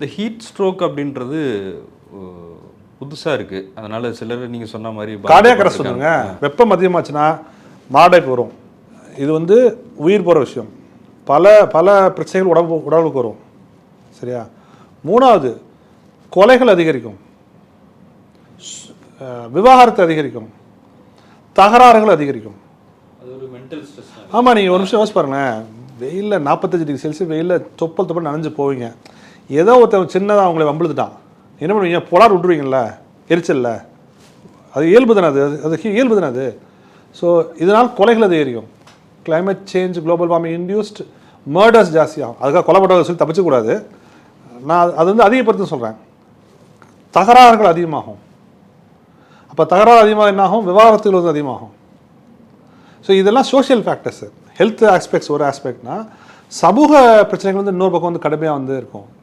இந்த heat stroke அப்படின்றது புதுசாக இருக்குது அதனால சிலர் நீங்கள் சொன்ன மாதிரி கார்டியாக் அரெஸ்ட் வந்துருங்க. வெப்பம் அதிகமாச்சுன்னா மாரடைப்பு வரும். இது வந்து உயிர் போகிற விஷயம். பல பல பிரச்சனைகள் உடம்பு உடலுக்கு வரும். சரியா? மூணாவது கொலைகள் அதிகரிக்கும். விவாகரத்து அதிகரிக்கும். தகராறுகள் அதிகரிக்கும். ஆமாம் நீங்கள் ஒரு நிமிஷம் யோசிச்சு பாருங்களேன். வெயிலில் நாற்பத்தஞ்சு டிகிரி செல்சியஸ் வெயிலில் தொப்பல் தொப்பல் நனைஞ்சு போவீங்க. ஏதோ ஒருத்தன் சின்னதாக அவங்கள வம்பிழுத்துட்டான். என்ன பண்ணுவீங்க? புலார் விட்டுருவீங்கல்ல? எரிச்சல்ல? அது இயல்பு தானே அது? அது- இயல்பு தானே அது? ஸோ இதனால் கொலைகள் அது ஏறியும். Climate change global warming induced murders ஜாஸ்தியாகும். அதுக்காக கொலைப்பட்டவங்க சொல்லி தப்பிச்சக்கூடாது. நான் அது- வந்து அதிகப்படுத்த சொல்கிறேன் தகராறுகள் அதிகமாகும். அப்போ தகராறு அதிகமாக என்னாகும்? விவாகரத்துகள் வந்து அதிகமாகும். ஸோ இதெல்லாம் சோஷியல் ஃபேக்டர்ஸு ஹெல்த் ஆஸ்பெக்ட்ஸ் ஒரு ஆஸ்பெக்ட்னா சமூக பிரச்சனைகள் வந்து இன்னொரு பக்கம் வந்து கடுமையாக வந்து இருக்கும்.